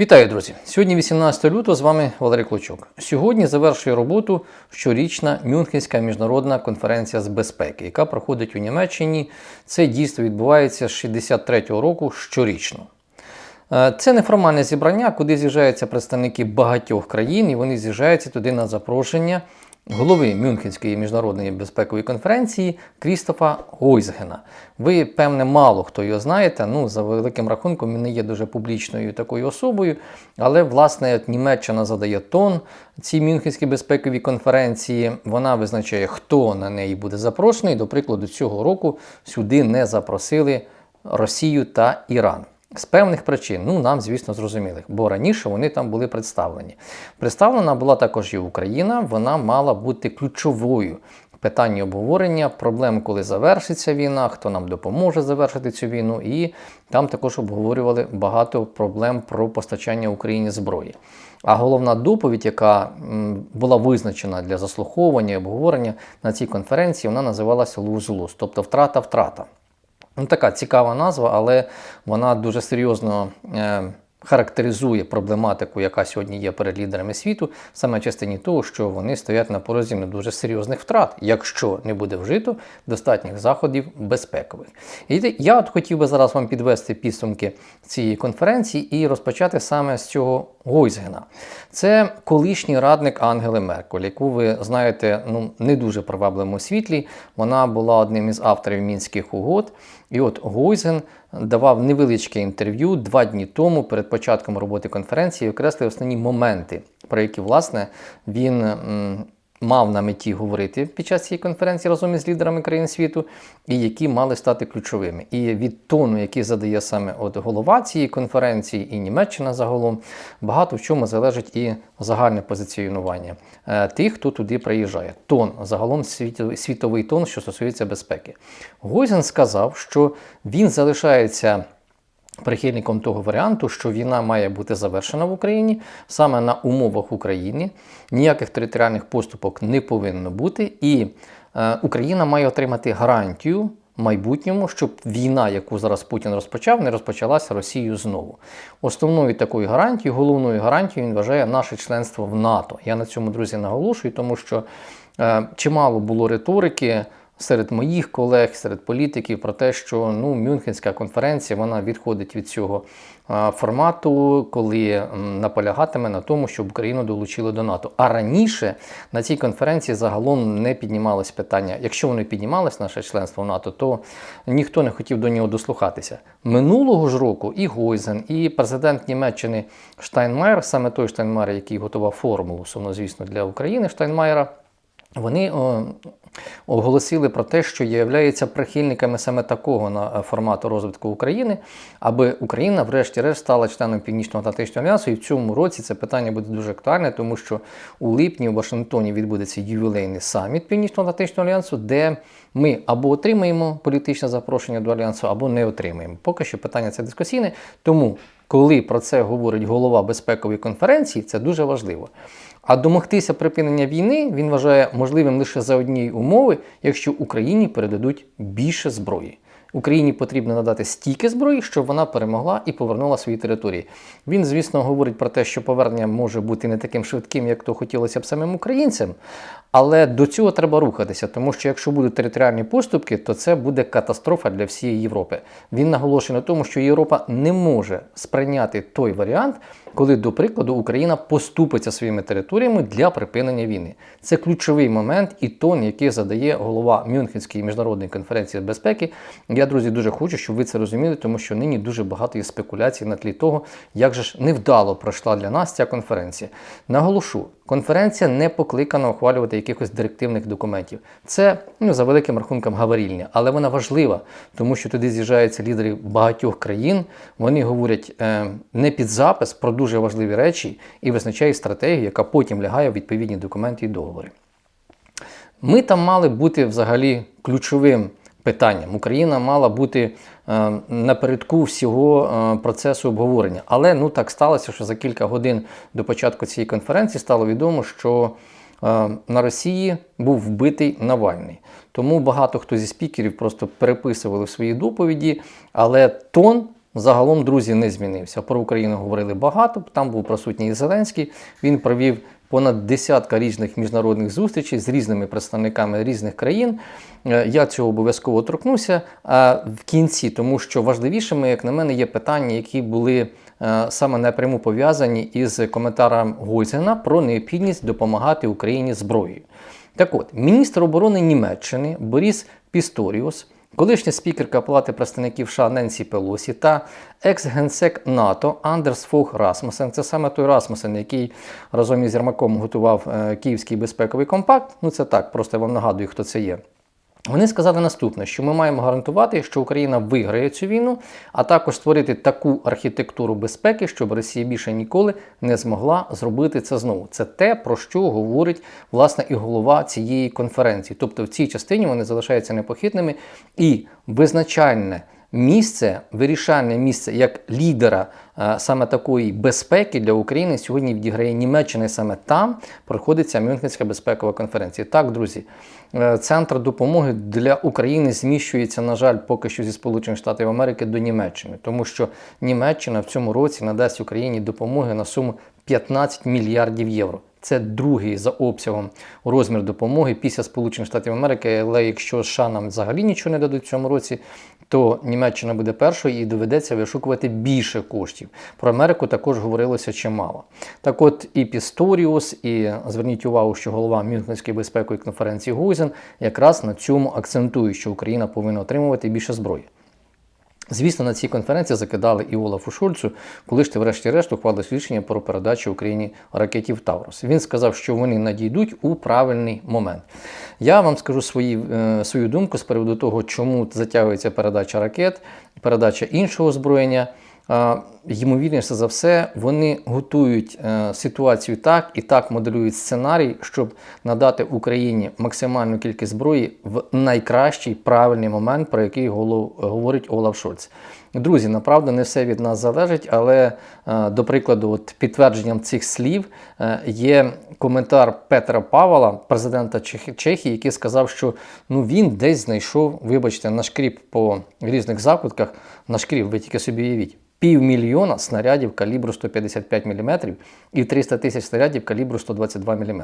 Вітаю, друзі! Сьогодні 18 лютого з вами Валерій Клочок. Сьогодні завершує роботу щорічна Мюнхенська міжнародна конференція з безпеки, яка проходить у Німеччині. Це дійство відбувається з 63-го року щорічно. Е, Це неформальне зібрання, куди з'їжджаються представники багатьох країн, і вони з'їжджаються туди на запрошення голови Мюнхенської міжнародної безпекової конференції Крістофа Гойзгена. Ви, певне, мало хто його знаєте. Ну, за великим рахунком, він не є дуже публічною такою особою. Але, власне, Німеччина задає тон цій Мюнхенській безпековій конференції. Вона визначає, хто на неї буде запрошений. До прикладу, цього року сюди не запросили Росію та Іран. З певних причин, ну нам, звісно, зрозумілих, бо раніше вони там були представлені. Представлена була також і Україна, вона мала бути ключовою в питанні обговорення проблем, коли завершиться війна, хто нам допоможе завершити цю війну, і там також обговорювали багато проблем про постачання Україні зброї. А головна доповідь, яка була визначена для заслуховування і обговорення на цій конференції, вона називалася Луз-Луз, тобто втрата-втрата. Ну, така цікава назва, але вона дуже серйозно е, характеризує проблематику, яка сьогодні є перед лідерами світу, саме частині того, що вони стоять на порозі не дуже серйозних втрат, якщо не буде вжито достатніх заходів безпекових. І я от хотів би зараз вам підвести підсумки цієї конференції і розпочати саме з цього Гойзгена. Це колишній радник Ангели Меркель, яку ви знаєте ну, не дуже привабливому світлі. Вона була одним із авторів мінських угод. І от Гойзен давав невеличке інтерв'ю два дні тому перед початком роботи конференції, і окреслив основні моменти, про які власне він мав на меті говорити під час цієї конференції разом із лідерами країн світу, і які мали стати ключовими. І від тону, який задає саме от голова цієї конференції, і Німеччина загалом, багато в чому залежить і загальне позиціонування е, тих, хто туди приїжджає. Тон, загалом світовий, тон, що стосується безпеки. Гойзен сказав, що він залишається прихильником того варіанту, що війна має бути завершена в Україні саме на умовах України. Ніяких територіальних поступок не повинно бути, і е, Україна має отримати гарантію. Майбутньому, щоб війна, яку зараз Путін розпочав, не розпочалася Росією знову. Основною такою гарантією, головною гарантією він вважає наше членство в НАТО. Я на цьому друзі наголошую, тому що е, чимало було риторики серед моїх колег, серед політиків про те, що ну, Мюнхенська конференція вона відходить від цього формату, коли наполягатиме на тому, щоб Україну долучили до НАТО. А раніше на цій конференції загалом не піднімалось питання. Якщо воно піднімалось, наше членство в НАТО, то ніхто не хотів до нього дослухатися. Минулого ж року і Гойзен, і президент Німеччини Штайнмайер, саме той Штайнмайер, який готував формулу, сумнозвісно, для України Штайнмайера, вони оголосили про те, що являються прихильниками саме такого на формату розвитку України, аби Україна, врешті-решт, стала членом Північно-Атлантичного альянсу. І в цьому році це питання буде дуже актуальне, тому що у липні у Вашингтоні відбудеться ювілейний саміт Північно-Атлантичного альянсу, де ми або отримаємо політичне запрошення до альянсу, або не отримаємо. Поки що питання це дискусійне. Тому, коли про це говорить голова безпекової конференції, це дуже важливо. А домогтися припинення війни він вважає можливим лише за однієї умови, якщо Україні передадуть більше зброї. Україні потрібно надати стільки зброї, щоб вона перемогла і повернула свої території. Він, звісно, говорить про те, що повернення може бути не таким швидким, як то хотілося б самим українцям. Але до цього треба рухатися, тому що якщо будуть територіальні поступки, то це буде катастрофа для всієї Європи. Він наголошує на тому, що Європа не може сприйняти той варіант, коли, до прикладу, Україна поступиться своїми територіями для припинення війни. Це ключовий момент і тон, який задає голова Мюнхенської міжнародної конференції безпеки. Я, друзі, дуже хочу, щоб ви це розуміли, тому що нині дуже багато є спекуляцій на тлі того, як же ж невдало пройшла для нас ця конференція. Наголошу, конференція не покликана ухвалювати якихось директивних документів. Це ну, за великим рахунком гаварільня, але вона важлива, тому що туди з'їжджаються лідери багатьох країн. Вони говорять е, не під запис про дуже важливі речі і визначають стратегію, яка потім лягає в відповідні документи і договори. Ми там мали бути взагалі ключовим питанням. Україна мала бути е, напередку всього е, процесу обговорення. Але ну так сталося, що за кілька годин до початку цієї конференції стало відомо, що е, на Росії був вбитий Навальний. Тому багато хто зі спікерів просто переписували свої доповіді, але тон загалом, друзі, не змінився. Про Україну говорили багато, там був присутній Зеленський. Він провів понад десятка різних міжнародних зустрічей з різними представниками різних країн. Е, Я цього обов'язково торкнуся а в кінці, тому що важливішими, як на мене, є питання, які були е, саме напряму пов'язані із коментарем Гойзена про необхідність допомагати Україні зброєю. Так от, міністр оборони Німеччини Боріс Пісторіус, колишня спікерка Палати представників США Ненсі Пелосі та екс-генсек НАТО Андерс Фох Расмусен, це саме той Расмусен, який разом із Єрмаком готував е, Київський безпековий компакт. Ну це так, просто я вам нагадую, хто це є. Вони сказали наступне, що ми маємо гарантувати, що Україна виграє цю війну, а також створити таку архітектуру безпеки, щоб Росія більше ніколи не змогла зробити це знову. Це те, про що говорить власне і голова цієї конференції. Тобто в цій частині вони залишаються непохитними і визначальне. Місце, вирішальне місце як лідера е, саме такої безпеки для України сьогодні відіграє Німеччина. і Саме там проходиться Мюнхенська безпекова конференція. Так, друзі, е, центр допомоги для України зміщується, на жаль, поки що зі Сполучених Штатів Америки до Німеччини, тому що Німеччина в цьому році надасть Україні допомоги на суму 15 мільярдів євро. Це другий за обсягом розмір допомоги після Сполучених Штатів Америки. Але якщо США нам взагалі нічого не дадуть в цьому році, то Німеччина буде першою і доведеться вишукувати більше коштів. Про Америку також говорилося чимало. Так от і Пісторіус, і зверніть увагу, що голова Мюнхенської безпекової конференції Гузен якраз на цьому акцентує, що Україна повинна отримувати більше зброї. Звісно, на цій конференції закидали і Олафу Шульцу, коли ж ти врешті-решт ухвалив рішення про передачу Україні ракетів Таврос. Він сказав, що вони надійдуть у правильний момент. Я вам скажу свої, е, свою думку з приводу того, чому затягується передача ракет, передача іншого озброєння. Ймовірніше за все, вони готують е, ситуацію так і так моделюють сценарій, щоб надати Україні максимальну кількість зброї в найкращий правильний момент, про який говорить Олаф Шольц. Друзі, направду не все від нас залежить, але е, до прикладу, от підтвердженням цих слів е, є коментар Петра Павла, президента Чехії, який сказав, що ну він десь знайшов, вибачте, нашкріп по різних закутках. Нашкріп, ви тільки собі уявіть. Півмільйона снарядів калібру 155 мм і 300 тисяч снарядів калібру 122 мм.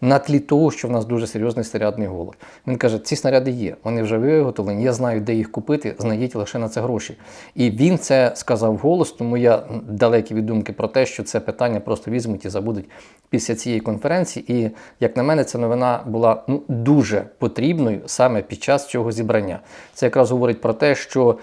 На тлі того, що в нас дуже серйозний снарядний голод. Він каже, ці снаряди є, вони вже виготовлені, я знаю, де їх купити, знайдіть лише на це гроші. І він це сказав голос, тому я далекий від думки про те, що це питання просто візьмуть і забудуть після цієї конференції. І, як на мене, ця новина була ну, дуже потрібною саме під час цього зібрання. Це якраз говорить про те, що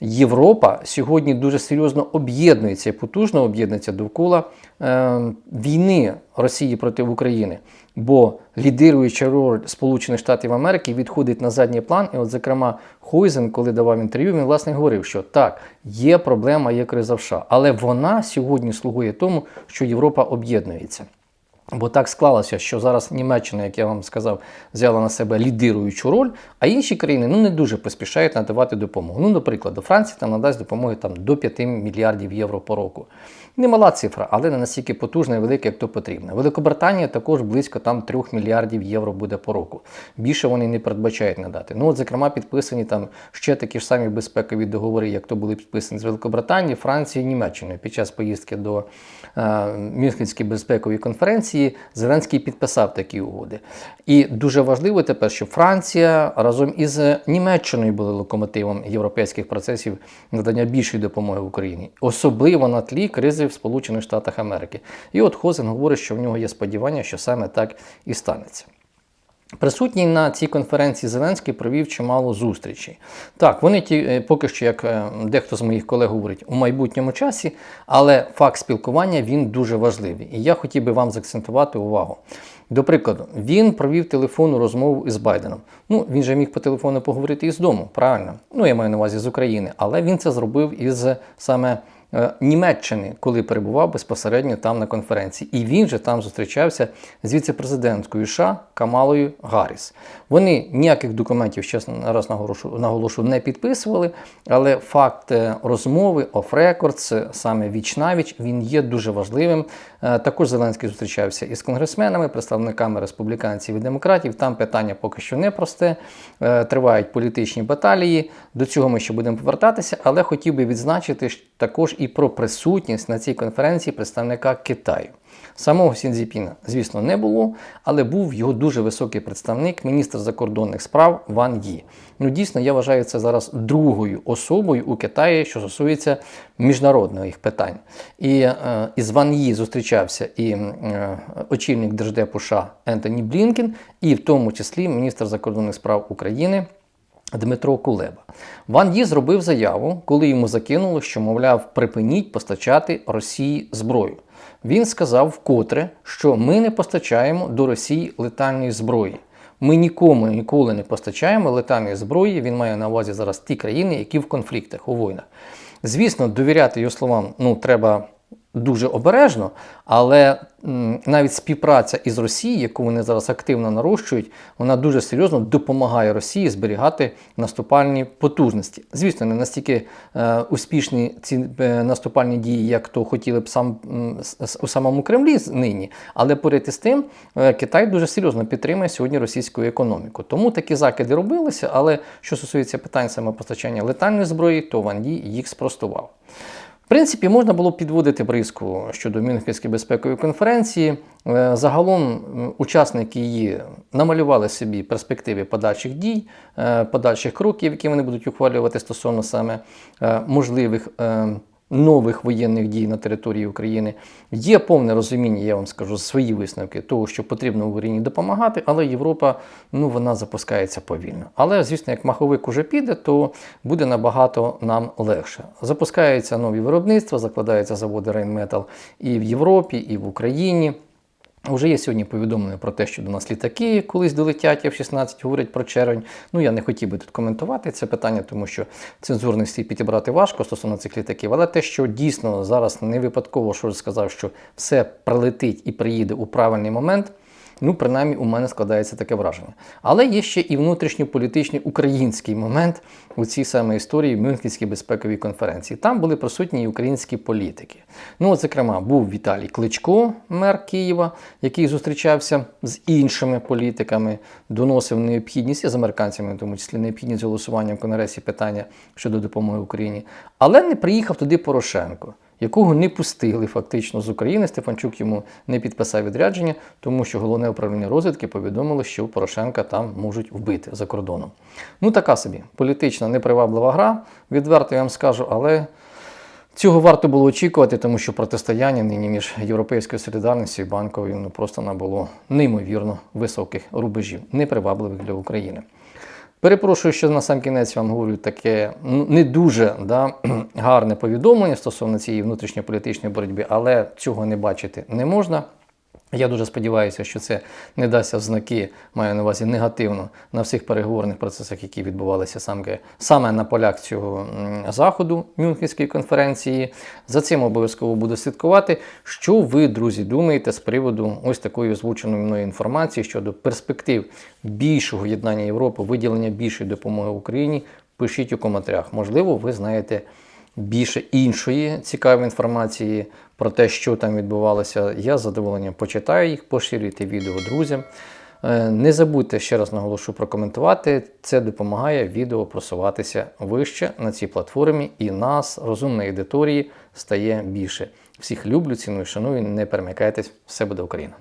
Європа сьогодні дуже серйозно об'єднується і потужно об'єднується довкола е, війни Росії проти України. Бо лідируюча роль Сполучених Штатів Америки відходить на задній план. І, от, зокрема, Хойзен, коли давав інтерв'ю, він власне говорив, що так, є проблема, є криза в США, але вона сьогодні слугує тому, що Європа об'єднується. Бо так склалося, що зараз Німеччина, як я вам сказав, взяла на себе лідируючу роль, а інші країни ну не дуже поспішають надавати допомогу. Ну, наприклад, до Франції там надасть допомоги там до 5 мільярдів євро по року. Немала цифра, але не настільки потужна і велика, як то потрібно. Великобританія також близько там 3 мільярдів євро буде по року. Більше вони не передбачають надати. Ну, от, зокрема, підписані там ще такі ж самі безпекові договори, як то були підписані з Великобританії, Францією, Німеччиною. Під час поїздки до е, Мюнхенської безпекової конференції Зеленський підписав такі угоди. І дуже важливо тепер, що Франція разом із Німеччиною були локомотивом європейських процесів надання більшої допомоги Україні, особливо на тлі кризи в Сполучених Штатах Америки. І от Хозен говорить, що в нього є сподівання, що саме так і станеться. Присутній на цій конференції Зеленський провів чимало зустрічей. Так, вони ті е, поки що, як е, дехто з моїх колег говорить, у майбутньому часі, але факт спілкування він дуже важливий. І я хотів би вам заакцентувати увагу. До прикладу, він провів телефонну розмову із Байденом. Ну, він же міг по телефону поговорити із дому, правильно? Ну, я маю на увазі з України, але він це зробив із саме е, Німеччини, коли перебував безпосередньо там на конференції. І він же там зустрічався з віце-президенткою США Камалою Гарріс. Вони ніяких документів, чесно раз наголошу, наголошу, не підписували, але факт е, розмови оф рекордс, саме віч навіч, він є дуже важливим. Е, Також Зеленський зустрічався із конгресменами, представниками республіканців і демократів. Там питання поки що не просте. Е, Тривають політичні баталії. До цього ми ще будемо повертатися, але хотів би відзначити також і про присутність на цій конференції представника Китаю. Самого Сінзіпіна, звісно, не було, але був його дуже високий представник, міністр закордонних справ Ван Ї. Ну, дійсно, я вважаю це зараз другою особою у Китаї, що стосується міжнародних питань. І е, із Ван Ї зустрічався і е, очільник Держдепу США Ентоні Блінкен, і в тому числі міністр закордонних справ України. Дмитро Кулеба. Ван Ї зробив заяву, коли йому закинули, що, мовляв, припиніть постачати Росії зброю. Він сказав вкотре, що ми не постачаємо до Росії летальної зброї. Ми нікому ніколи не постачаємо летальної зброї. Він має на увазі зараз ті країни, які в конфліктах у війнах. Звісно, довіряти його словам ну, треба дуже обережно, але навіть співпраця із Росією, яку вони зараз активно нарощують, вона дуже серйозно допомагає Росії зберігати наступальні потужності. Звісно, не настільки е, успішні ці е, наступальні дії, як то хотіли б сам с- у самому Кремлі нині, але поряд із тим, е, Китай дуже серйозно підтримує сьогодні російську економіку. Тому такі закиди робилися. Але що стосується питань саме постачання летальної зброї, то Ван Ді їх спростував. Принципі, можна було б підводити бризку щодо Мюнхенської безпекової конференції. Е, Загалом учасники її намалювали собі перспективи подальших дій, е, подальших кроків, які вони будуть ухвалювати стосовно саме е, можливих нових воєнних дій на території України. Є повне розуміння, я вам скажу, свої висновки того, що потрібно Україні допомагати, але Європа ну, вона запускається повільно. Але, звісно, як маховик уже піде, то буде набагато нам легше. Запускаються нові виробництва, закладаються заводи Рейнметал і в Європі, і в Україні. Вже є сьогодні повідомлення про те, що до нас літаки колись долетять F-16, говорять про червень. Ну я не хотів би тут коментувати це питання, тому що цензурності підібрати важко стосовно цих літаків. Але те, що дійсно зараз не випадково, що сказав, що все прилетить і приїде у правильний момент. Ну, принаймні, у мене складається таке враження. Але є ще і внутрішньополітичний український момент у цій самій історії Мюнхенській безпековій конференції. Там були присутні і українські політики. Ну, от, зокрема, був Віталій Кличко, мер Києва, який зустрічався з іншими політиками, доносив необхідність і з американцями, в тому числі необхідність голосування в Конгресі питання щодо допомоги Україні. Але не приїхав туди Порошенко якого не пустили фактично з України. Стефанчук йому не підписав відрядження, тому що головне управління розвідки повідомило, що Порошенка там можуть вбити за кордоном. Ну така собі політична неприваблива гра, відверто я вам скажу, але. Цього варто було очікувати, тому що протистояння нині між європейською солідарністю і банковою ну, просто набуло неймовірно високих рубежів, непривабливих для України. Перепрошую, що на сам кінець вам говорю таке не дуже да, гарне повідомлення стосовно цієї внутрішньополітичної боротьби, але цього не бачити не можна. Я дуже сподіваюся, що це не дасться в знаки, маю на увазі негативно на всіх переговорних процесах, які відбувалися саме, саме на полях цього заходу Мюнхенської конференції. За цим обов'язково буду слідкувати. Що ви, друзі, думаєте з приводу ось такої озвученої мною інформації щодо перспектив більшого єднання Європи, виділення більшої допомоги Україні? Пишіть у коментарях. Можливо, ви знаєте більше іншої цікавої інформації про те, що там відбувалося. Я з задоволенням почитаю їх, поширюйте відео друзям. Е, Не забудьте ще раз наголошу прокоментувати. Це допомагає відео просуватися вище на цій платформі, і нас, розумної аудиторії, стає більше. Всіх люблю, ціную, шаную. Не перемикайтесь, все буде Україна.